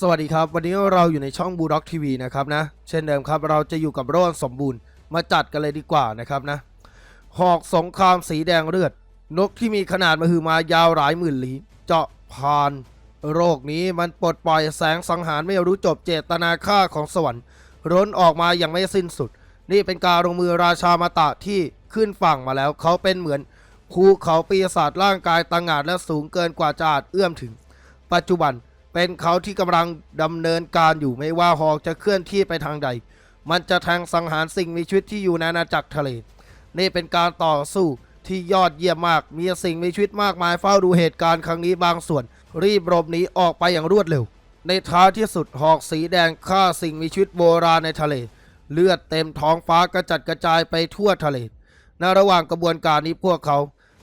สวัสดีครับ วันนี้เราอยู่ในช่องบูด็อกทีวีนะครับนะ เช่นเดิมครับ เราจะอยู่กับโรนสมบูรณ์มาจัดกันเลยดีกว่านะครับนะ หอกสงครามสีแดงเลือด นกที่มีขนาดมหึมายาวหลายหมื่นลี้เจาะผ่าน โรคนี้มันปลดปล่อยแสงสังหารไม่รู้จบเจตนาฆ่าของสวรรค์ร้นออกมาอย่างไม่สิ้นสุด นี่เป็นการลงมือราชามาตะที่ขึ้นฝั่งมาแล้ว เขาเป็นเหมือนภูเขาปีศาจร่างกายตังหาดและสูงเกินกว่าจะอาจเอื้อมถึง ปัจจุบัน เป็นเขาที่กำลังดำเนินการอยู่ไม่ว่าหอกจะเคลื่อนที่ไปทางใด มันจะแทงสังหารสิ่งมีชีวิตที่อยู่ในอาณาจักรทะเล นี่เป็นการต่อสู้ที่ยอดเยี่ยมมาก มีสิ่งมีชีวิตมากมายเฝ้าดูเหตุการณ์ครั้งนี้บางส่วน รีบหลบหนีออกไปอย่างรวดเร็ว ในท้ายที่สุดหอกสีแดงฆ่าสิ่งมีชีวิตโบราณในทะเล เลือดเต็มท้องฟ้ากระจัดกระจายไปทั่วทะเล ในระหว่างกระบวนการนี้พวกเขา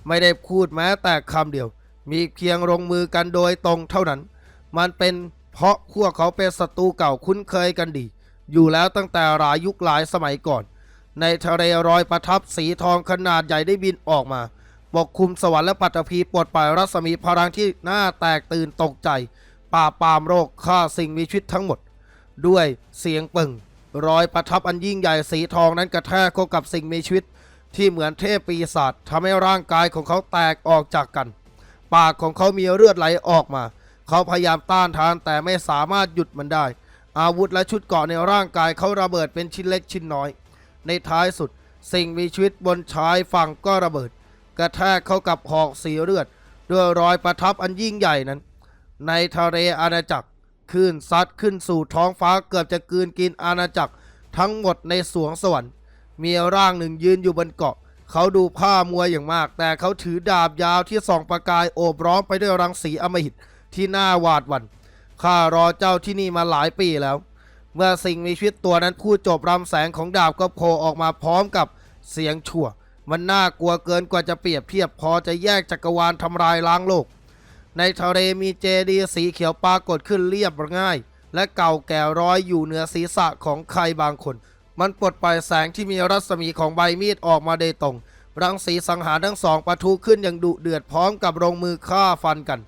ไม่ได้พูดแม้แต่คำเดียว มีเพียงลงมือกันโดยตรงเท่านั้น มันเป็นเพราะพวกเขาเป็นศัตรูเก่าคุ้นเคยกันดี อยู่แล้วตั้งแต่หลายยุคหลายสมัยก่อน ในทะเลรอยประทับสีทองขนาดใหญ่ได้บินออกมา ปกคลุมสวรรค์และปัตภีปลดปล่อยรัศมีพลังที่น่าแตกตื่นตกใจปราปามโรคฆ่าสิ่งมีชีวิตทั้งหมด ด้วยเสียงปึ่ง รอยประทับอันยิ่งใหญ่สีทองนั้นกระแทกเข้ากับสิ่งมีชีวิต ที่เหมือนเทพปีศาจทำให้ร่างกายของเขาแตกออกจากกัน ปากของเขามีเลือดไหลออกมา เขาพยายามต้านทานแต่ไม่สามารถหยุดมันได้ อาวุธและชุดเกราะในร่างกายเขาระเบิดเป็นชิ้นเล็กชิ้นน้อย ในท้ายสุด สิ่งมีชีวิตบนชายฝั่งก็ระเบิด กระแทกเข้ากับหอกสีเลือด ด้วยรอยประทับอันยิ่งใหญ่นั้น ในทะเลอาณาจักรคลื่นซัดขึ้นสู่ท้องฟ้าเกือบจะกืนกินอาณาจักรทั้งหมดในสวงสวรรค์มีร่างหนึ่งยืนอยู่บนเกาะ เขาดูผ้ามวยอย่างมาก แต่เขาถือดาบยาวที่ส่องประกายโอบร้อมไปด้วยรังสีอมหิต ที่น่าหวาดหวัน่นข้ารอเจ้าที่นี่มาหลายปีแล้ว เมื่อสิ่งมีชีวิตตัวนั้นพูดจบรำแสงของดาบก็โผล่ออกมาพร้อมกับเสียงชั่ว มันน่ากลัวเกินกว่าจะเปรียบเทียบพอจะแยกจักรวาลทำลายล้างโลก ในทะเลมีเจดีย์สีเขียวปรากฏขึ้นเรียบง่าย และเก่าแก่ร้อยอยู่เหนือศีรษะของใครบางคน มันปลดปล่อยแสงที่มีรัศมีของใบมีดออกมาโดยตรงรังสีสังหารทั้งสองปะทุขึ้นอย่างดุเดือดพร้อมกับลงมือฆ่าฟันกัน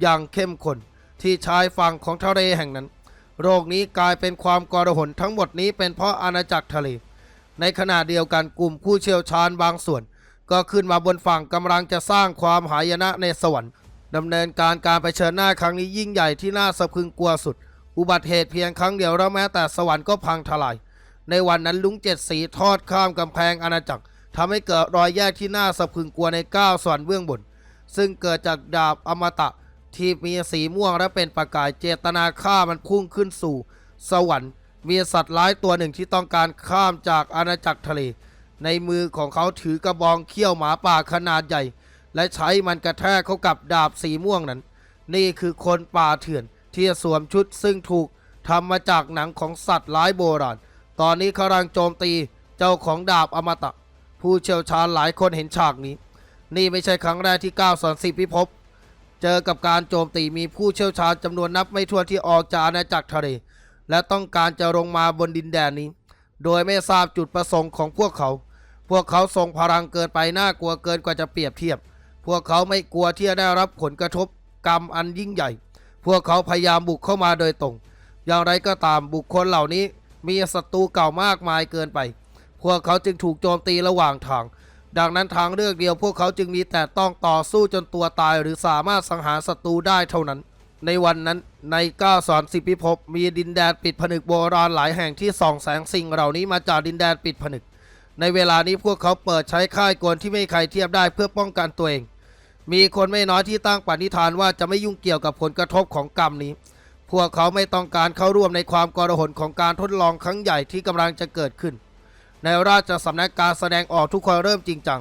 อย่างเข้มข้นที่ชายฝั่งของทะเลแห่งนั้น โรคนี้กลายเป็นความกรหนทั้งหมดนี้เป็นเพราะอาณาจักรทะเล ในขณะเดียวกันกลุ่มผู้เชี่ยวชาญบางส่วน ก็ขึ้นมาบนฝั่งกำลังจะสร้างความหายนะในสวรรค์ดำเนินการการไปเชิญหน้าครั้งนี้ยิ่งใหญ่ที่น่าสะพึงกลัวสุด อุบัติเหตุเพียงครั้งเดียวแล้วแม้แต่สวรรค์ก็พังทลาย ในวันนั้นลุงเจ็ดสีทอดข้ามกำแพงอาณาจักรทำให้เกิดรอยแยกที่น่าสะพึงกลัวในก้าวสวรรค์เบื้องบน ซึ่งเกิดจากดาบอมตะ ที่มีสีม่วงและเป็นประกายเจตนาฆ่ามันพุ่งขึ้นสู่ สวรรค์ มีสัตว์ร้ายตัวหนึ่งที่ต้องการข้ามจากอาณาจักรทะเล ในมือของเขาถือกระบองเขี้ยวหมาป่าขนาดใหญ่ และใช้มันกระแทกเข้ากับดาบสีม่วงนั้น นี่คือคนป่าเถื่อนที่สวมชุดซึ่งถูกทำมาจากหนังของสัตว์ร้ายโบราณ ตอนนี้กำลังโจมตีเจ้าของดาบอมตะ ผู้เชี่ยวชาญหลายคนเห็นฉากนี้ นี่ไม่ใช่ครั้งแรกที่ก้าวสอนสิพิภพ เจอกับการโจมตีมีผู้เชี่ยวชาญจำนวนนับไม่ถ้วนที่ออกจากอาณาจักรทะเลและต้องการจะลงมาบนดินแดนนี้ โดยไม่ทราบจุดประสงค์ของพวกเขา พวกเขาทรงพลังเกินไปน่ากลัวเกินกว่าจะเปรียบเทียบ พวกเขาไม่กลัวที่จะได้รับผลกระทบกรรมอันยิ่งใหญ่ พวกเขาพยายามบุกเข้ามาโดยตรง อย่างไรก็ตามบุคคลเหล่านี้มีศัตรูเก่ามากมายเกินไป พวกเขาจึงถูกโจมตีระหว่างทาง ดังนั้นทางเลือกเดียวพวกเขาจึงมีแต่ต้องต่อสู้จนตัวตายหรือสามารถสังหารศัตรูได้เท่านั้น ในวันนั้นในก้าสอนสิพิภพมีดินแดนปิดผนึกโบราณหลายแห่งที่ส่องแสงสิ่งเหล่านี้มาจากดินแดนปิดผนึก ในเวลานี้พวกเขาเปิดใช้ค่ายกลที่ไม่ใครเทียบได้เพื่อป้องกันตัวเอง มีคนไม่น้อยที่ตั้งปณิธานว่าจะไม่ยุ่งเกี่ยวกับผลกระทบของกรรมนี้ พวกเขาไม่ต้องการเข้าร่วมในความกรหนของการทดลองครั้งใหญ่ที่กำลังจะเกิดขึ้น ในราชสำนักการแสดงออกทุกคนเริ่มจริงจัง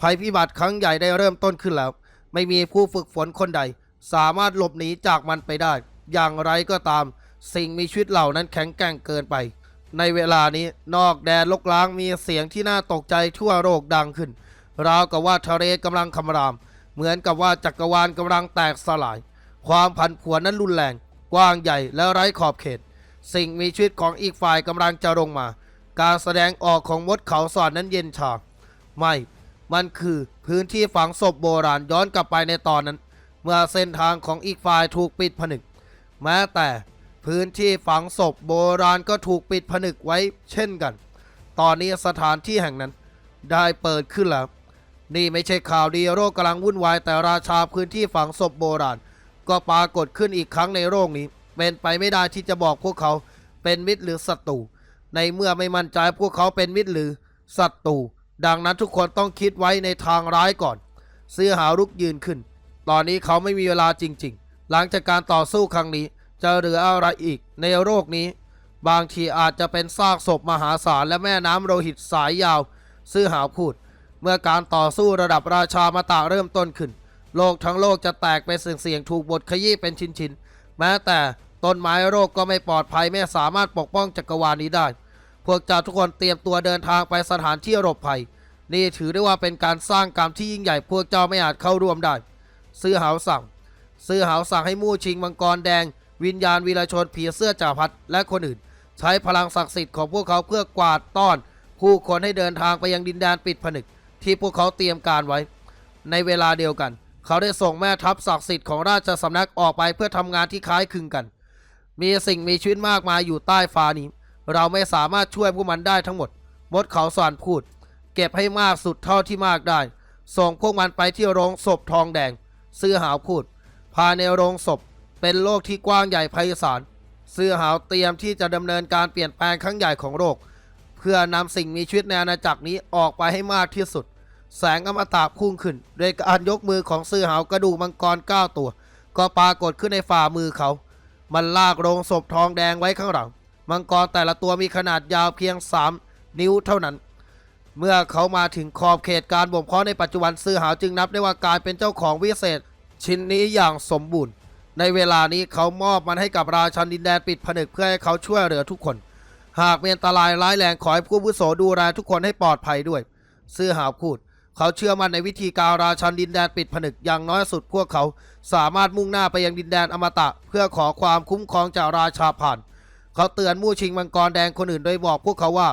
ภัยพิบัติครั้งใหญ่ได้เริ่มต้นขึ้นแล้ว ไม่มีผู้ฝึกฝนคนใด สามารถหลบหนีจากมันไปได้ อย่างไรก็ตาม สิ่งมีชีวิตเหล่านั้นแข็งแกร่งเกินไป ในเวลานี้นอกแดนลกล้างมีเสียงที่น่าตกใจทั่วโลกดังขึ้น ราวกับว่าทะเลกำลังคำราม เหมือนกับว่าจักรวาลกำลังแตกสลาย ความผันผวนนั้นรุนแรง กว้างใหญ่และไร้ขอบเขต สิ่งมีชีวิตของอีกฝ่ายกำลังจะลงมา การแสดงออกของมดเขาสอนนั้นเย็นชาไม่ มันคือพื้นที่ฝังศพโบราณย้อนกลับไปในตอนนั้น เมื่อเส้นทางของอีกฝ่ายถูกปิดผนึก แม้แต่พื้นที่ฝังศพโบราณก็ถูกปิดผนึกไว้เช่นกัน ตอนนี้สถานที่แห่งนั้นได้เปิดขึ้นแล้ว นี่ไม่ใช่ข่าวดีโรคกำลังวุ่นวายแต่ราชาพื้นที่ฝังศพโบราณ ก็ปรากฏขึ้นอีกครั้งในโรคนี้ เป็นไปไม่ได้ที่จะบอกพวกเขาเป็นมิตรหรือศัตรู ในเมื่อไม่มั่นใจพวกเขาเป็นมิตรหรือศัตรูดังนั้นทุกคนต้องคิดไว้ในทางร้ายก่อน เสื้อหารุกยืนขึ้น ตอนนี้เขาไม่มีเวลาจริง ๆ หลังจากการต่อสู้ครั้งนี้ จะเหลืออะไรอีกในโรคนี้ บางทีอาจจะเป็นซากศพมหาศาลและแม่น้ำโลหิตสายยาว ซื่อหาวพูด เมื่อการต่อสู้ระดับราชามาตะเริ่มต้นขึ้น โลกทั้งโลกจะแตกเป็นเสียงๆถูกบดขยี้เป็นชิ้นๆ แม้แต่ต้นไม้โรคก็ไม่ปลอดภัยไม่สามารถปกป้องจักรวาลนี้ได้ พวกเจ้าทุกคนเตรียมตัวเดินทางไปสถานที่หลบภัย นี่ถือได้ว่าเป็นการสร้างกรรมที่ยิ่งใหญ่พวกเจ้าไม่อาจเข้าร่วมได้ ซื้อหาวสั่ง ซื้อหาวสั่งให้มู่ชิงมังกรแดง วิญญาณวีรชนผีเสื้อจ่าพัดและคนอื่น ใช้พลังศักดิ์สิทธิ์ของพวกเขาเพื่อกวาดต้อน ผู้คนให้เดินทางไปยังดินแดนปิดผนึก ที่พวกเขาเตรียมการไว้ ในเวลาเดียวกัน เขาได้ส่งแม่ทัพศักดิ์สิทธิ์ของราชสำนักออกไปเพื่อทำงานที่คล้ายคลึงกัน มีสิ่งมีชีวิตมากมายอยู่ใต้ฟ้านี้ เราไม่สามารถช่วยพวกมันได้ทั้งหมด มดเขาสอนพูด เก็บให้มากสุดเท่าที่มากได้ ส่งพวกมันไปที่โรงศพทองแดง ซื้อหาวพูดภายในโรงศพ เป็นโลกที่กว้างใหญ่ไพศาลเสื้อหาวเตรียมที่จะดำเนินการเปลี่ยนแปลงครั้งใหญ่ของโลก เพื่อนำสิ่งมีชีวิตในอาณาจักรนี้ออกไปให้มากที่สุด แสงอมตะพุ่งขึ้น โดยการยกมือของเสื้อหาวกระดูกมังกรเก้าตัว ก็ปรากฏขึ้นในฝ่ามือเขา มันลากโรงศพทองแดงไว้ข้างหลัง มังกรแต่ละตัวมีขนาดยาวเพียง 3 นิ้วเท่านั้น เมื่อเขามาถึงขอบเขตการบ่มเพาะในปัจจุบันซื้อหาวจึงนับได้ว่าการเป็นเจ้าของวิเศษ ชิ้นนี้อย่างสมบูรณ์ ในเวลานี้เขามอบมันให้กับราชันดินแดนปิดผนึกเพื่อให้เขาช่วยเหลือทุกคน หากมีอันตรายร้ายแรงขอให้ผู้อาวุโสดูแลทุกคนให้ปลอดภัยด้วย ซื่อหาวพูดเขาเชื่อมั่นในวิธีการราชันดินแดนปิดผนึกอย่างน้อยสุดพวกเขา สามารถมุ่งหน้าไปยังดินแดนอมตะ เพื่อขอความคุ้มครองจากราชาผ่าน เขาเตือนมู่ชิงมังกรแดงคนอื่นโดยบอกพวกเขาว่า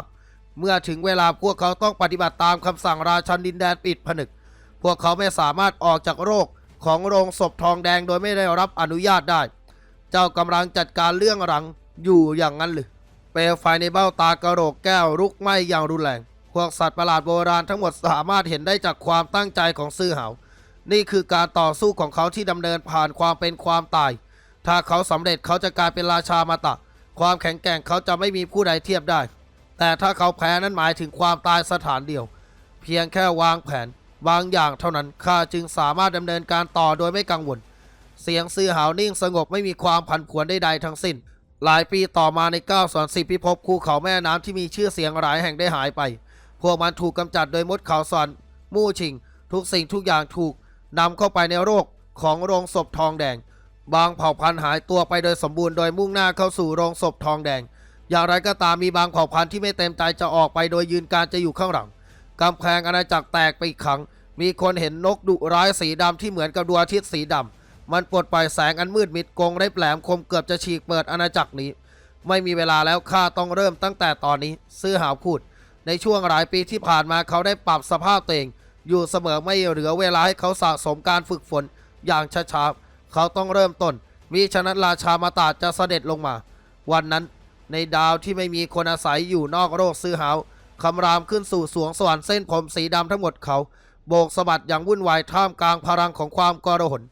เมื่อถึงเวลาพวกเขาต้องปฏิบัติตามคำสั่งราชันดินแดนปิดผนึก พวกเขาไม่สามารถออกจากโรคของโรงศพทองแดงโดยไม่ได้รับอนุญาตได้ เจ้ากำลังจัดการเรื่องรังอยู่อย่างนั้นหรือเปลวไฟในเบ้าตากระโหลกแก้วลุกไหม้อย่างรุนแรง พวกสัตว์ประหลาดโบราณทั้งหมดสามารถเห็นได้จากความตั้งใจของซื่อเหา นี่คือการต่อสู้ของเขาที่ดำเนินผ่านความเป็นความตาย ถ้าเขาสำเร็จเขาจะกลายเป็นราชามาตะ ความแข็งแกร่งเขาจะไม่มีผู้ใดเทียบได้ แต่ถ้าเขาแพ้นั้นหมายถึงความตายสถานเดียว เพียงแค่วางแผนบางอย่างเท่านั้นข้าจึงสามารถดำเนินการต่อโดยไม่กังวล เสียงซื่อหาวนิ่งสงบไม่มีความผันผวนใดๆทั้งสิ้น หลายปีต่อมาใน9ส่วน10พิภพภูเขาแม่น้ำที่มีชื่อเสียงหลายแห่งได้หายไป พวกมันถูกกำจัดโดยมดเขาซอนมู่ชิง ทุกสิ่งทุกอย่างถูกนำเข้าไปในโรคของโรงศพทองแดง บางเผ่าพันธุ์หายตัวไปโดยสมบูรณ์โดยมุ่งหน้าเข้าสู่โรงศพทองแดง อย่างไรก็ตามมีบางเผ่าพันธุ์ที่ไม่เต็มใจจะออกไปโดยยืนการจะอยู่ข้างหลังกำแพงอาณาจักรแตกไปอีกครั้ง มีคนเห็นนกดุร้ายสีดำที่เหมือนกับดวงอาทิตย์สีดำมันปลดปล่อยแสงอันมืดมิดกงได้แปลมคมเกือบจะฉีกเปิดอาณาจักรนี้ ไม่มีเวลาแล้วข้าต้องเริ่มตั้งแต่ตอนนี้ซื้อหาวพูด ในช่วงหลายปีที่ผ่านมาเขาได้ปรับสภาพตัวเอง อยู่เสมอไม่เหลือเวลาให้เขาสะสมการฝึกฝนอย่างช้าๆ เขาต้องเริ่มต้นมีฉะนั้นราชามาตาจะเสด็จลงมา วันนั้นในดาวที่ไม่มีคนอาศัยอยู่นอกโลกซื้อหาวคำรามขึ้นสู่สวงสวรรค์เส้นผมสีดำทั้งหมดเขาโบกสะบัดอย่างวุ่นวายท่ามกลางพลังของความกระหน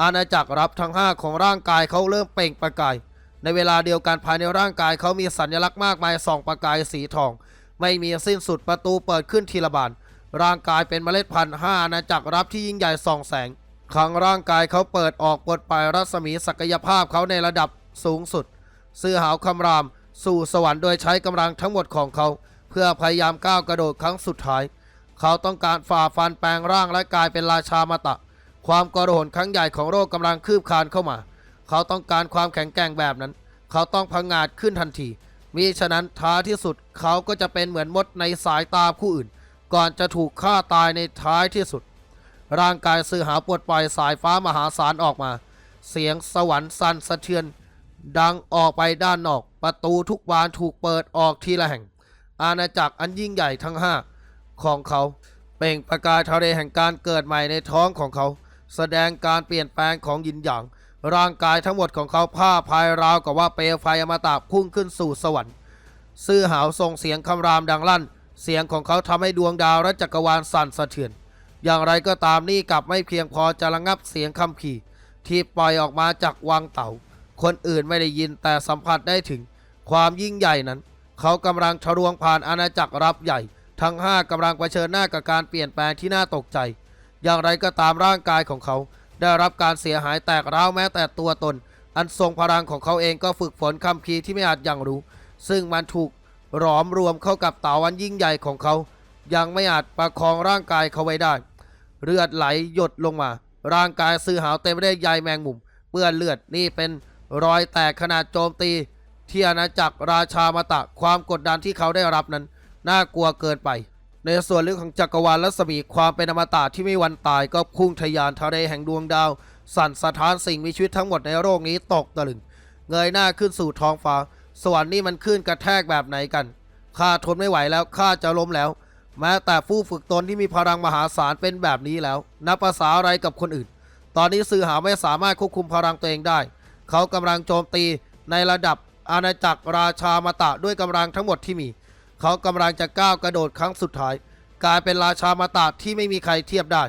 อาณาจักรรับทั้งห้าของร่างกายเขาเริ่มเปล่งประกาย ในเวลาเดียวกันภายในร่างกายเขามีสัญลักษณ์มากมายส่องประกายสีทอง ไม่มีสิ้นสุดประตูเปิดขึ้นทีละบานร่างกายเป็นเมล็ดพันธุ์ห้าอาณาจักรรับที่ยิ่งใหญ่ส่องแสง ครั้งร่างกายเขาเปิดออกปลดปล่อยรัศมีศักยภาพเขาในระดับสูงสุดเสื้อหาวคำราม สู่สวรรค์โดยใช้กำลังทั้งหมดของเขา เพื่อพยายามก้าวกระโดดครั้งสุดท้าย เขาต้องการฝ่าฟันแปลงร่างและกลายเป็นราชามาตะ ความกระโดดครั้งใหญ่ของโลกกำลังคืบคลานเข้ามา เขาต้องการความแข็งแกร่งแบบนั้น เขาต้องพังงาดขึ้นทันทีมิฉะนั้นท้ายที่สุดเขาก็จะเป็นเหมือนมดในสายตาผู้อื่น ก่อนจะถูกฆ่าตายในท้ายที่สุด ร่างกายสื่อหาปวดปล่อยสายฟ้ามหาศาลออกมา เสียงสวรรค์สั่นสะเทือน ดังออกไปด้านนอก ประตูทุกบานถูกเปิดออกทีละแห่ง อาณาจักรอันยิ่งใหญ่ทั้งห้าของเขา เป่งประกายทะเลแห่งการเกิดใหม่ในท้องของเขา แสดงการเปลี่ยนแปลงของยินหยาง ร่างกายทั้งหมดของเขาผ้าพายราวกับว่าเปลวไฟอมตะพุ่งขึ้นสู่สวรรค์ซื่อหาวส่งเสียงคำรามดังลั่น เสียงของเขาทำให้ดวงดาวและจักรวาลสั่นสะเทือน อย่างไรก็ตามนี่กลับไม่เพียงพอจะระงับเสียงคำขี่ที่ปล่อยออกมาจากวังเต่า คนอื่นไม่ได้ยินแต่สัมผัสได้ถึง ความยิ่งใหญ่นั้น เขากำลังทะลวงผ่านอาณาจักรรับใหญ่ ทั้งห้ากำลังเผชิญหน้ากับการเปลี่ยนแปลงที่น่าตกใจ อย่างไรก็ตามร่างกายของเขา ได้รับการเสียหายแตกร้าวแม้แต่ตัวตน อันทรงพลังของเขาเองก็ฝึกฝนคำพีที่ไม่อาจยังรู้ ซึ่งมันถูกหลอมรวมเข้ากับเต่าอันยิ่งใหญ่ของเขา ยังไม่อาจประคองร่างกายเขาไว้ได้ เลือดไหลหยดลงมา ร่างกายซื้อหาวเต็มไปด้วยใยแมงมุมเปื้อนเลือดนี่เป็นรอยแตกขนาดโจมตี ที่อาณาจักรราชามาตะความกดดันที่เขาได้รับนั้น น่ากลัวเกินไป ในส่วนลึกของจักรวาลรัศมีความเป็นอมตะที่ไม่วันตายก็พุ่งทะยานทะเลแห่งดวงดาว สั่นสะท้านสิ่งมีชีวิตทั้งหมดในโลกนี้ตกตะลึงเงยหน้าขึ้นสู่ท้องฟ้า สวรรค์นี่มันขึ้นกระแทกแบบไหนกันข้าทนไม่ไหวแล้วข้าจะล้มแล้ว แม้แต่ผู้ฝึกตนที่มีพลังมหาศาลเป็นแบบนี้แล้ว นับภาษาอะไรกับคนอื่น ตอนนี้สื่อหาไม่สามารถควบคุมพลังตัวเองได้ เขากำลังโจมตีในระดับอาณาจักรราชามาตะด้วยกำลังทั้งหมดที่มี เขากำลังจะก้าวกระโดดครั้งสุดท้าย กลายเป็นราชามาตะที่ไม่มีใครเทียบได้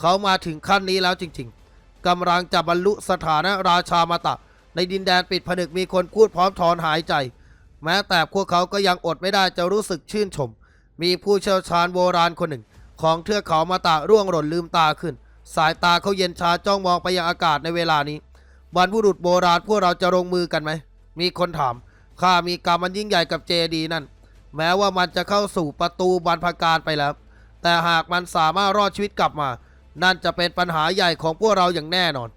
เขามาถึงขั้นนี้แล้วจริง ๆกำลังจะบรรลุสถานะราชามาตะ ในดินแดนปิดผนึกมีคนพูดพร้อมถอนหายใจ แม้แต่พวกเขาก็ยังอดไม่ได้จะรู้สึกชื่นชม มีผู้เชี่ยวชาญโบราณคนหนึ่ง ของเทือกเขามาตะร่วงหล่นลืมตาขึ้น สายตาเขาเย็นชาจ้องมองไปยังอากาศในเวลานี้บรรพบุรุษโบราณพวกเราจะลงมือกันไหม มีคนถาม ข้ามีกรรมมันยิ่งใหญ่กับเจดีนั่น แม้ว่ามันจะเข้าสู่ประตูบรรพการไปแล้ว แต่หากมันสามารถรอดชีวิตกลับมา นั่นจะเป็นปัญหาใหญ่ของพวกเราอย่างแน่นอน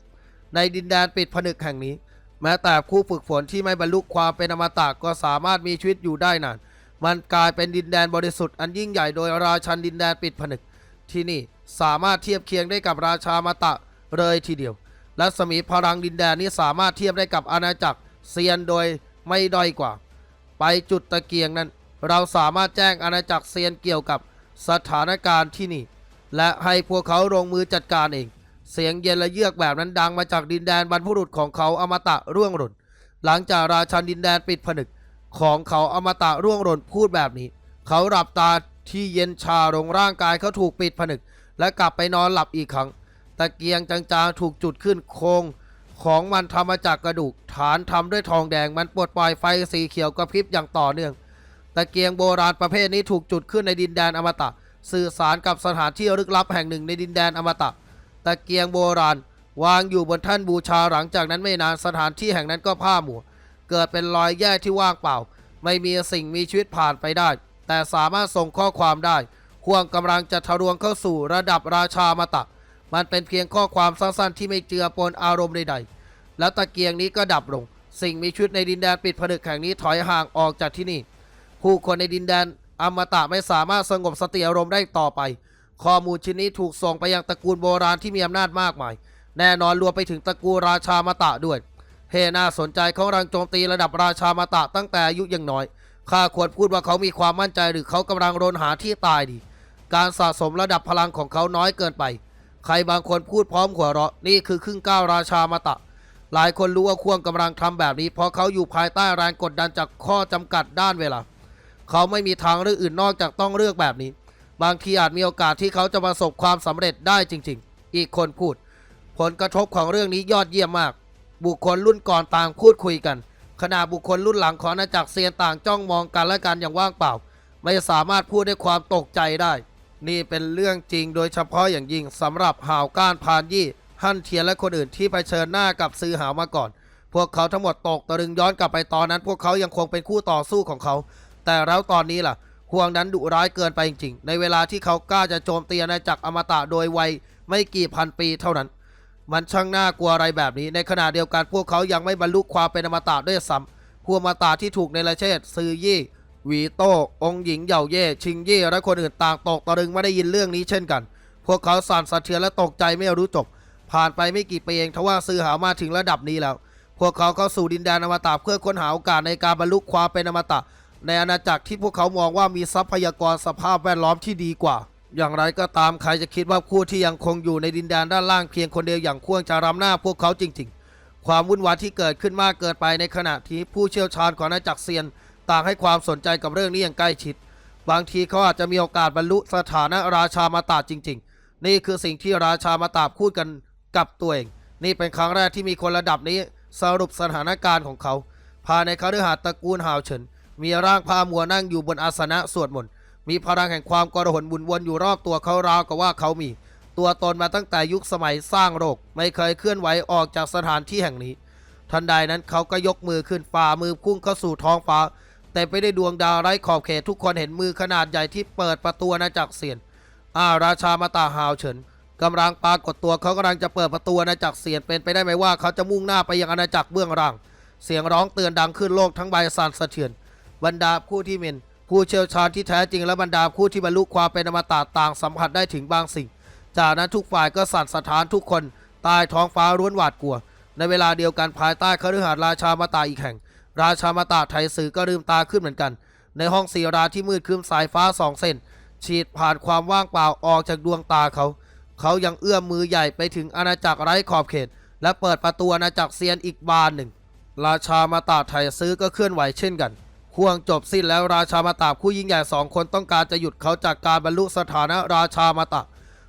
ในดินแดนปิดผนึกแห่งนี้ แม้แต่ผู้ฝึกฝนที่ไม่บรรลุความเป็นอมตะก็สามารถมีชีวิตอยู่ได้นาน มันกลายเป็นดินแดนบริสุทธิ์อันยิ่งใหญ่โดยราชันดินแดนปิดผนึก ที่นี่สามารถเทียบเคียงได้กับราชามาตะเลยทีเดียวรัศมีพลังดินแดนนี้สามารถเทียบได้กับอาณาจักรเซียนโดยไม่ด้อยกว่า ไปจุดตะเกียงนั้น เราสามารถแจ้งอาณาจักรเซียนเกี่ยวกับสถานการณ์ที่นี่ และให้พวกเขาลงมือจัดการเอง เสียงเย็นและเยือกแบบนั้นดังมาจากดินแดนบรรพุรุษของเขาอมตะร่วงหล่นหลังจากราชันดินแดนปิดผนึก ของเขาอมตะร่วงหล่นพูดแบบนี้ เขาหลับตาที่เย็นชาลงร่างกายเขาถูกปิดผนึก และกลับไปนอนหลับอีกครั้ง ตะเกียงจางๆถูกจุดขึ้นโครงของมันทำมาจากกระดูก ฐานทำด้วยทองแดงมันปลดปล่อยไฟสีเขียวกระพริบอย่างต่อเนื่อง ตะเกียงโบราณประเภทนี้ถูกจุดขึ้นในดินแดนอมตะ สื่อสารกับสถานที่ลึกลับแห่งหนึ่งในดินแดนอมตะ ตะเกียงโบราณ วางอยู่บนท่านบูชาหลังจากนั้นไม่นานสถานที่แห่งนั้นก็ผ้าหมัว เกิดเป็นรอยแยกที่ว่างเปล่า ไม่มีสิ่งมีชีวิตผ่านไปได้ แต่สามารถส่งข้อความได้ห่วงกำลังจะทะลวงเข้าสู่ระดับราชามาตะ มันเป็นเพียงข้อความสั้นๆ ที่ไม่เจือปนอารมณ์ใดๆ แล้วตะเกียงนี้ก็ดับลง สิ่งมีชีวิตในดินแดนปิดผนึกแห่งนี้ถอยห่างออกจากที่นี่ ผู้คนในดินแดนอมตะไม่สามารถสงบสติอารมณ์ได้ต่อไป ข้อมูลชิ้นนี้ถูกส่งไปยังตระกูลโบราณที่มีอำนาจมากมาย แน่นอนรวมไปถึงตระกูลราชามาตะด้วย เฮน่าสนใจเขากำลังโจมตีระดับราชามาตะตั้งแต่อายุยังน้อย ข้าควรพูดว่าเขามีความมั่นใจหรือเขากำลังรนหาที่ตายดี การสะสมระดับพลังของเขาน้อยเกินไป ใครบางคนพูดพร้อมหัวเราะ นี่คือครึ่งก้าวราชามาตะ หลายคนรู้ว่าควงกำลังทำแบบนี้ เพราะเขาอยู่ภายใต้แรงกดดันจากข้อจำกัดด้านเวลา เขาไม่มีทางเลือกอื่นนอกจากต้องเลือกแบบนี้ บางทีอาจมีโอกาสที่เขาจะประสบความสำเร็จได้จริง ๆ อีกคนพูด ผลกระทบของเรื่องนี้ยอดเยี่ยมมาก บุคคลรุ่นก่อนต่างพูดคุยกัน ขณะบุคคลรุ่นหลังของอาณาจักรเซียนต่างจ้องมองกันและกันอย่างว่างเปล่า ไม่สามารถพูดด้วยความตกใจได้ นี่เป็นเรื่องจริงโดยเฉพาะอย่างยิ่งสำหรับหาวก้านพานยี่ฮั่นเทียนและคนอื่นที่ไปเชิญหน้ากับซื้อหาวมาก่อน พวกเขาทั้งหมดตกตะลึงย้อนกลับไปตอนนั้น พวกเขายังคงเป็นคู่ต่อสู้ของเขา แต่แล้วตอนนี้ล่ะห่วงนั้นดุร้ายเกินไปจริงๆ ในเวลาที่เขากล้าจะโจมตีอาณาจักรอมตะโดยวัยไม่กี่พันปีเท่านั้น มันช่างน่ากลัวอะไรแบบนี้ ในขณะเดียวกันพวกเขายังไม่บรรลุความเป็นอมตะด้วยซ้ำพวกอมตะที่ถูกในประเทศซือยี่หวีโต้องหญิงเหย่าเย่ชิงเย่และคนอื่นต่างตกตะลึงไม่ได้ยินเรื่องนี้เช่นกัน พวกเขาสั่นสะเทือนและตกใจไม่รู้จบ ผ่านไปไม่กี่ปีเองทว่าซือหามาถึงระดับนี้แล้ว พวกเขาเข้าสู่ดินแดนอมตะเพื่อค้นหาโอกาสในการบรรลุความเป็นอมตะ ในอาณาจักรที่พวกเขามองว่ามีทรัพยากรสภาพแวดล้อมที่ดีกว่า อย่างไรก็ตามใครจะคิดว่าคู่ที่ยังคงอยู่ในดินแดนด้านล่างเพียงคนเดียวอย่างควงจะรำหน้าพวกเขาจริง ๆ ความวุ่นวายที่เกิดขึ้นมากเกินไปในขณะที่ผู้เชี่ยวชาญของอาณาจักรเซียน ต่างให้ความสนใจกับเรื่องนี้อย่างใกล้ชิด บางทีเขาอาจจะมีโอกาสบรรลุสถานะราชามาตาจริง ๆ นี่คือสิ่งที่ราชามาตาพูดกันกับตัวเอง นี่เป็นครั้งแรกที่มีคนระดับนี้สรุปสถานการณ์ของเขา ภายในคฤหาสน์ตระกูลฮาวเฉินมีร่างพามัวนั่งอยู่บนอาสนะสวดมนต์ มีพลังแห่งความกระหนบุญวนอยู่รอบตัวเขาราวกับว่าเขามี ตัวตนมาตั้งแต่ยุคสมัยสร้างโลกไม่เคยเคลื่อนไหวออกจากสถานที่แห่งนี้ ทันใดนั้นเขาก็ยกมือขึ้นฝ่ามือพุ่งเข้าสู่ท้องฟ้า แต่ไปได้ดวงดาวไร้ขอบเขตทุกคนเห็นมือขนาดใหญ่ที่เปิดประตูอาจักรเซียนอาราชามาตาฮาวเฉินกำลังปรากฏตัวเขากำลังจะเปิดประตูอาณาจักรเซียนเป็นไปได้ไหมว่าเขาจะมุ่งหน้าไปยังอาณาจักรเบื้องล่าง เสียงร้องเตือนดังขึ้นโลกทั้งใบสั่นสะเทือน บรรดาผู้ที่เป็น ผู้เชี่ยวชาญที่แท้จริงและบรรดาผู้ที่บรรลุความเป็นอมตะต่างสัมผัสได้ถึงบางสิ่ง จากนั้นทุกฝ่ายก็สั่นสะท้านทุกคนใตายท้องฟ้าร้วนหวาดกลัว ในเวลาเดียวกันภายใต้คฤหาสน์ราชามาตาอีกแห่ง ราชามาตาไทยสื่อก็ลืมตาขึ้นเหมือนกัน ในห้องสีราที่มืดครึ้มสายฟ้าสองเส้น ฉีดผ่านความว่างเปล่าออกจากดวงตาเขา เขายังเอื้อมมือใหญ่ไปถึงอาณาจักรไร้ขอบเขต และเปิดประตูอาณาจักรเซียนอีกบานหนึ่ง ราชามาตาไทยซื้อก็เคลื่อนไหวเช่นกัน ห่วงจบสิ้นแล้วราชามาตาผู้ยิ่งใหญ่สองคนต้องการจะหยุดเขาจากการบรรลุสถานะราชามาตา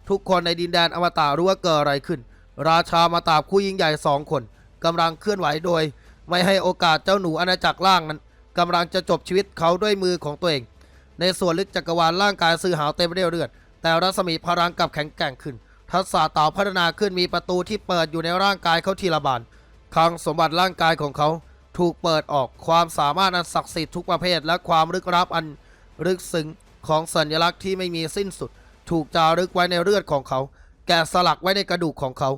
ทุกคนในดินแดนอมตะรู้ว่าเกิดอะไรขึ้น ราชามาตาผู้ยิ่งใหญ่สองคนกำลังเคลื่อนไหวโดย ไม่ให้โอกาสเจ้าหนูอาณาจักรล่างนั้นกำลังจะจบชีวิตเขาด้วยมือของตัวเอง ในส่วนลึกจักรวาลร่างกายสื่อหาวเต็มไปด้วยเลือด แต่รัศมีพลังกลับแข็งแกร่งขึ้น ทักษะเต่าพัฒนาขึ้นมีประตูที่เปิดอยู่ในร่างกายเขาทีละบานคลังสมบัติร่างกายของเขา ถูกเปิดออกความสามารถอันศักดิ์สิทธิ์ทุกประเภท และความลึกลับอันลึกซึ้งของสัญลักษณ์ที่ไม่มีสิ้นสุด ถูกจารึกไว้ในเลือดของเขา แกะสลักไว้ในกระดูกของเขา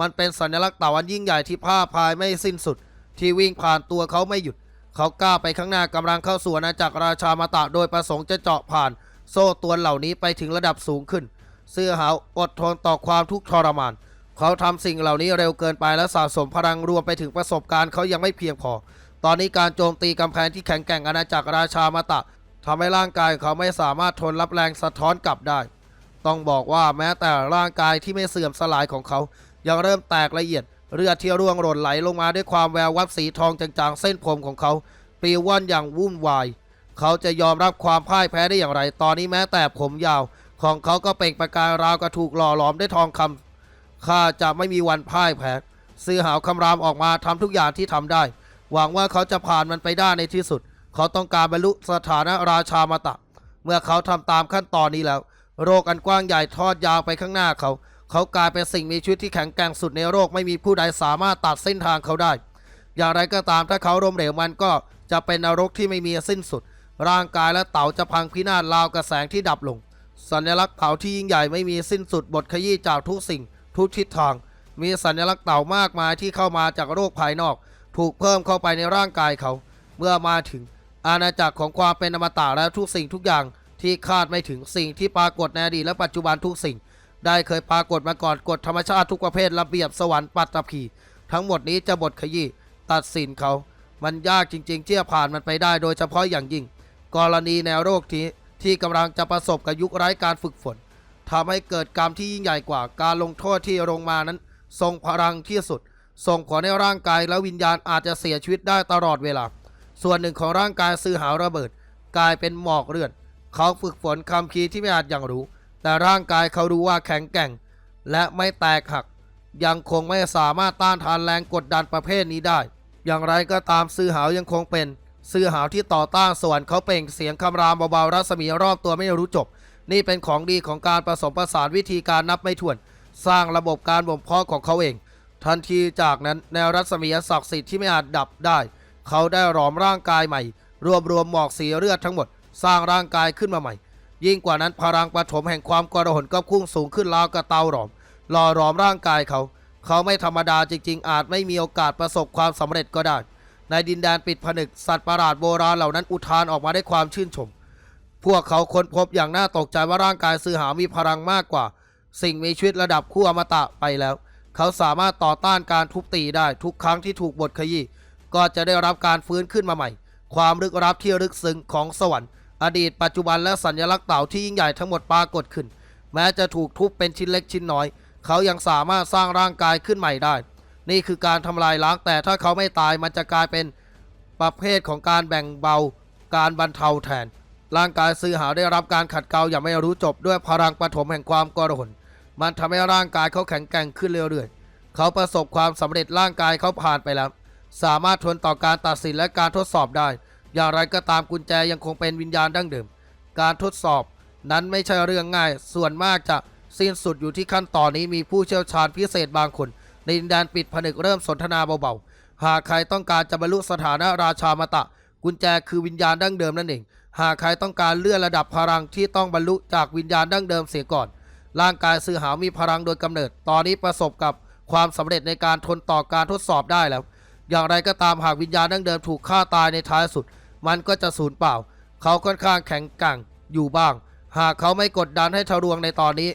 มันเป็นสัญลักษณ์เต่าอันยิ่งใหญ่ที่ผ้าพายไม่สิ้นสุด ที่วิ่งผ่านตัวเขาไม่หยุด เขาก้าวไปข้างหน้ากำลังเข้าสู่อาณาจักรราชามาตะโดยประสงค์จะเจาะผ่าน โซ่ตรวเหล่านี้ไปถึงระดับสูงขึ้น เสื้อหาวอดทนต่อความทุกข์ทรมาน เขาทำสิ่งเหล่านี้เร็วเกินไปและสะสมพลังรวมไปถึงประสบการณ์เขายังไม่เพียงพอ ตอนนี้การโจมตีกำแพงที่แข็งแกร่งอาณาจักรราชามาตะทำให้ร่างกายเขาไม่สามารถทนรับแรงสะท้อนกลับได้ ต้องบอกว่าแม้แต่ร่างกายที่ไม่เสื่อมสลายของเขา ยังเริ่มแตกละเอียด เลือดที่ร่วงหล่นไหลลงมาด้วยความแวววับสีทองจางๆ เส้นผมของเขาปลิวว่อนอย่างวุ่นวาย เขาจะยอมรับความพ่ายแพ้ได้อย่างไร ตอนนี้แม้แต่ผมยาว ของเขาก็เปล่งประกายราวกระถูกหล่อหลอมด้วยทองคำ ข้าจะไม่มีวันพ่ายแพ้ซื้อหาวคำรามออกมาทำทุกอย่างที่ทำได้ หวังว่าเขาจะผ่านมันไปได้ในที่สุด เขาต้องการบรรลุสถานะราชามาตะ เมื่อเขาทำตามขั้นตอนนี้แล้ว โรคอันกว้างใหญ่ทอดยาวไปข้างหน้าเขา เขากลายเป็นสิ่งมีชีวิตที่แข็งแกร่งสุดในโลกไม่มีผู้ใดสามารถตัดเส้นทางเขาได้ อย่างไรก็ตามถ้าเขาล้มเหลวมันก็จะเป็นนรกที่ไม่มีสิ้นสุด ร่างกายและเต่าจะพังพินาศราวกับแสงที่ดับลง สัญลักษณ์เต่าที่ยิ่งใหญ่ไม่มีสิ้นสุดบทขยี้จากทุกสิ่ง ทุกทิศทาง มีสัญลักษณ์เต่ามากมายที่เข้ามาจากโรคภายนอก ถูกเพิ่มเข้าไปในร่างกายเขา เมื่อมาถึง อาณาจักรของความเป็นอมตะและทุกสิ่งทุกอย่างที่คาดไม่ถึงสิ่งที่ปรากฏในอดีตและปัจจุบันทุกสิ่ง ได้เคยปรากฏมาก่อนกฎธรรมชาติทุกประเภทระเบียบสวรรค์ปัตตภีทั้งหมดนี้จะบทขยี้ตัดสินเขา มันยากจริง ๆ ที่จะผ่านมันไปได้โดยเฉพาะอย่างยิ่ง กรณีแนวโรคที่ที่กำลังจะประสบกับยุคไร้การฝึกฝน ทำให้เกิดกรรมที่ยิ่งใหญ่กว่า การลงโทษที่ลงมานั้น ทรงพลังที่สุด ส่งผลให้ร่างกายและวิญญาณอาจจะเสียชีวิตได้ตลอดเวลา ส่วนหนึ่งของร่างกายซื้อหาวระเบิด กลายเป็นหมอกเลือด เขาฝึกฝนคำคีที่ไม่อาจยังรู้ แต่ร่างกายเขารู้ว่าแข็งแกร่ง และไม่แตกหัก ยังคงไม่สามารถต้านทานแรงกดดันประเภทนี้ได้ อย่างไรก็ตามซื้อหาวยังคงเป็น ซื้อหาวที่ต่อต้านส่วนเขาเปล่งเสียงคำรามเบาๆรัศมีรอบตัวไม่รู้จบ นี่เป็นของดีของการผสมผสานวิธีการนับไม่ถ้วน สร้างระบบการบ่มเพาะของเขาเอง ทันทีจากนั้นแนวรัศมีศักดิ์สิทธิ์ที่ไม่อาจดับได้ เขาได้หลอมร่างกายใหม่ รวบรวมหมอกสีเลือดทั้งหมด สร้างร่างกายขึ้นมาใหม่ ยิ่งกว่านั้นพลังปฐมแห่งความกระหนก็พุ่งสูงขึ้นราวกับเตาหลอมหล่อหลอมร่างกายเขา เขาไม่ธรรมดาจริง ๆ อาจไม่มีโอกาสประสบความสำเร็จก็ได้ ในดินแดนปิดผนึกสัตว์ประหลาดโบราณเหล่านั้นอุทานออกมาด้วยความชื่นชม พวกเขาค้นพบอย่างน่าตกใจว่าร่างกายซือหามีพลังมากกว่า สิ่งมีชีวิตระดับคู่อมตะไปแล้ว เขาสามารถต่อต้านการทุบตีได้ทุกครั้งที่ถูกบทขยี้ก็จะได้รับการฟื้นขึ้นมาใหม่ ความลึกลับที่ลึกซึ้งของสวรรค์ อดีตปัจจุบันและสัญลักษณ์เต่าที่ยิ่งใหญ่ทั้งหมดปรากฏขึ้น แม้จะถูกทุบเป็นชิ้นเล็กชิ้นน้อย เขายังสามารถสร้างร่างกายขึ้นใหม่ได้ นี่คือการทำลายล้างแต่ถ้าเขาไม่ตายมันจะกลายเป็นประเภทของการแบ่งเบา การบรรเทาแทน ร่างกายซื้อหาได้รับการขัดเกลาอย่างไม่รู้จบด้วยพลังปฐมแห่งความกระหนมันทำให้ร่างกายเขาแข็งแกร่งขึ้นเรื่อยๆ เขาประสบความสำเร็จร่างกายเขาผ่านไปแล้ว สามารถทนต่อการตัดสินและการทดสอบได้ อย่างไรก็ตามกุญแจยังคงเป็นวิญญาณดั้งเดิม การทดสอบนั้นไม่ใช่เรื่องง่าย ส่วนมากจะสิ้นสุดอยู่ที่ขั้นตอนนี้มีผู้เชี่ยวชาญพิเศษบางคน ในดินแดนปิดผนึกเริ่มสนทนาเบาๆ หากใครต้องการจะบรรลุสถานะราชามตะ กุญแจคือวิญญาณดั้งเดิมนั่นเอง หากใครต้องการเลื่อนระดับพลังที่ต้องบรรลุจากวิญญาณดั้งเดิมเสียก่อน ร่างกายซื้อหามีพลังโดยกำเนิด ตอนนี้ประสบกับความสำเร็จในการทนต่อการทดสอบได้แล้ว อย่างไรก็ตามหากวิญญาณดั้งเดิมถูกฆ่าตายในท้ายสุด มันก็จะสูญเปล่า เขาค่อนข้างแข็งกร่งอยู่บ้าง หากเขาไม่กดดันให้ทะลวงในตอนนี้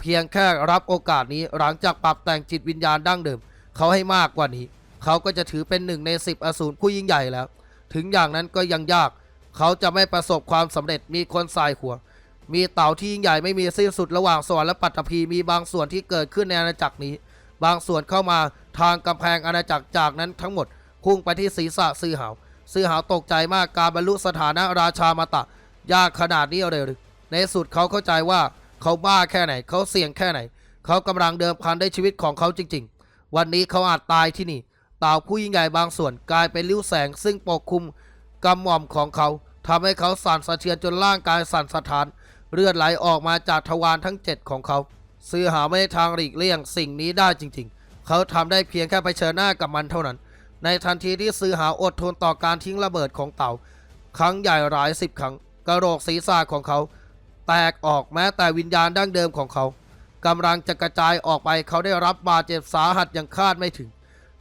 เพียงแค่รับโอกาสนี้หลังจากปรับแต่งจิตวิญญาณดั้งเดิม เขาให้มากกว่านี้ เขาก็จะถือเป็นหนึ่งในสิบอสูรผู้ยิ่งใหญ่แล้ว ถึงอย่างนั้นก็ยังยาก เขาจะไม่ประสบความสำเร็จมีคนสายหัว มีเต่าที่ยิ่งใหญ่ไม่มีสิ้นสุดระหว่างสวรรค์และปัตตภีมีบางส่วนที่เกิดขึ้นในอาณาจักรนี้ บางส่วนเข้ามาทางกำแพงอาณาจักรจากนั้นทั้งหมดพุ่งไปที่ศีรษะซื้อหาวซื้อหาวตกใจมากการบรรลุสถานะราชามาตะ ยากขนาดนี้เลยหรือในสุดเขาเข้าใจว่าเขาบ้าแค่ไหน เขาเสี่ยงแค่ไหน เขากำลังเดิมพันได้ชีวิตของเขาจริง ๆ วันนี้เขาอาจตายที่นี่เต่าผู้ยิ่งใหญ่บางส่วนกลายเป็นลิ้วแสงซึ่งปกคลุม กำหม่อมของเขาทำให้เขาสั่นสะเทือนจนร่างกายสั่นสะท้าน เลือดไหลออกมาจากทวารทั้ง7ของเขา ซื้อหาไม่ได้ทางหลีกเลี่ยงสิ่งนี้ได้จริง ๆ เขาทำได้เพียงแค่ไปเชิญหน้ากับมันเท่านั้น ในทันทีที่ซื้อหาอดทนต่อการทิ้งระเบิดของเต่า ครั้งใหญ่หลายสิบครั้งกระโหลกศีรษะของเขา แตกออกแม้แต่วิญญาณดั้งเดิมของเขากำลังจะกระจายออกไปเขาได้รับบาดเจ็บสาหัสอย่างคาดไม่ถึง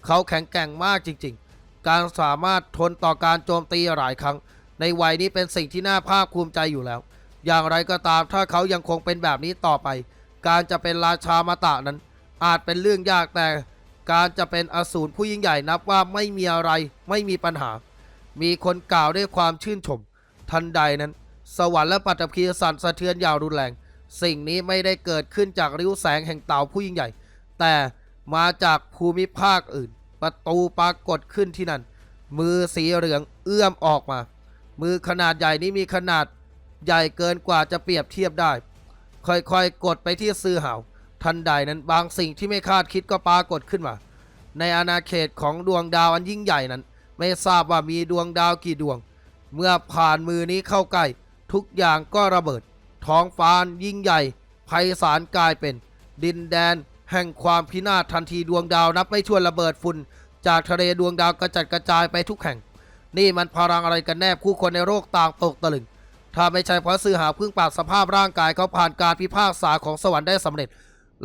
เขาแข็งแกร่งมากจริง ๆ การสามารถทนต่อการโจมตีหลายครั้ง ในวัยนี้เป็นสิ่งที่น่าภาคภูมิใจอยู่แล้ว อย่างไรก็ตามถ้าเขายังคงเป็นแบบนี้ต่อไป การจะเป็นราชามาตะนั้น อาจเป็นเรื่องยากแต่ การจะเป็นอสูรผู้ยิ่งใหญ่นับว่าไม่มีอะไรไม่มีปัญหา มีคนกล่าวด้วยความชื่นชม ทันใดนั้น สวรรค์และปัตตภีสั่นสะเทือนอย่างรุนแรง สิ่งนี้ไม่ได้เกิดขึ้นจากริ้วแสงแห่งเต่าผู้ยิ่งใหญ่ แต่มาจากภูมิภาคอื่น ประตูปรากฏขึ้นที่นั่น มือสีเหลืองเอื้อมออกมา มือขนาดใหญ่นี้มีขนาดใหญ่เกินกว่าจะเปรียบเทียบได้ ค่อยๆ กดไปที่ซื้อหาทันใดนั้นบางสิ่งที่ไม่คาดคิดก็ปรากฏขึ้นมา ในอาณาเขตของดวงดาวอันยิ่งใหญ่นั้น ไม่ทราบว่ามีดวงดาวกี่ดวง เมื่อผ่านมือนี้เข้าใกล้ ทุกอย่างก็ระเบิด ท้องฟ้ายิ่งใหญ่ไพศาลกลายเป็น ดินแดน แห่งความพินาศทันทีดวงดาวนับไม่ถ้วนระเบิดฝุ่น จากทะเลดวงดาวกระจัดกระจายไปทุกแห่ง นี่มันพลังอะไรกันแน่ผู้คนในโลกต่างตกตะลึง ถ้าไม่ใช่เพราะซื้อหาพึ่งปาบสภาพร่างกายเขาผ่านการพิพากษาของสวรรค์ได้สำเร็จ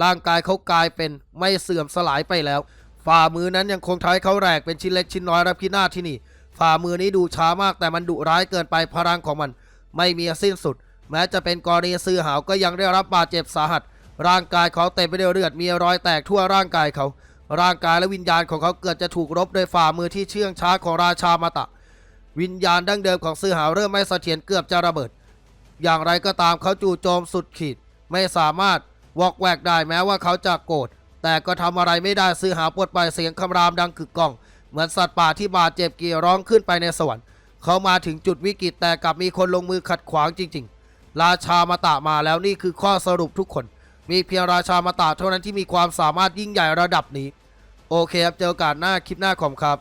ร่างกายเขากลายเป็นไม่เสื่อมสลายไปแล้ว ฝ่ามือนั้นยังคงท้ายเขาแหลกเป็นชิ้นเล็กชิ้นน้อยและพินาศที่นี่ ฝ่ามือนี้ดูช้ามากแต่มันดุร้ายเกินไปพลังของมัน ไม่มีสิ้นสุด แม้จะเป็นกรณีซื้อหาวก็ยังได้รับบาดเจ็บสาหัส ร่างกายเขาเต็มไปด้วยเลือดมีรอยแตกทั่วร่างกายเขา ร่างกายและวิญญาณของเขาเกิดจะถูกรบโดยฝ่ามือที่เชื่องช้าของราชามาตะ วิญญาณดั้งเดิมของซื้อหาวเริ่มไม่เสถียรเกือบจะระเบิด อย่างไรก็ตามเขาจู่โจมสุดขีด ไม่สามารถวอกแวกได้แม้ว่าเขาจะโกรธแต่ก็ทำอะไรไม่ได้ซื้อหาปลดไปเสียงคำรามดังกึกก้อง เหมือนสัตว์ป่าที่บาดเจ็บกรีดร้องขึ้นไปในสวรรค์ เขามาถึงจุดวิกฤตแต่กลับมีคนลงมือขัดขวางจริง ๆ ราชามาตะมาแล้วนี่คือข้อสรุปทุกคน มีเพียงราชามาตาเท่านั้นที่มีความสามารถยิ่งใหญ่ระดับนี้ โอเคครับ เจอกันหน้าคลิปหน้าขอมครับ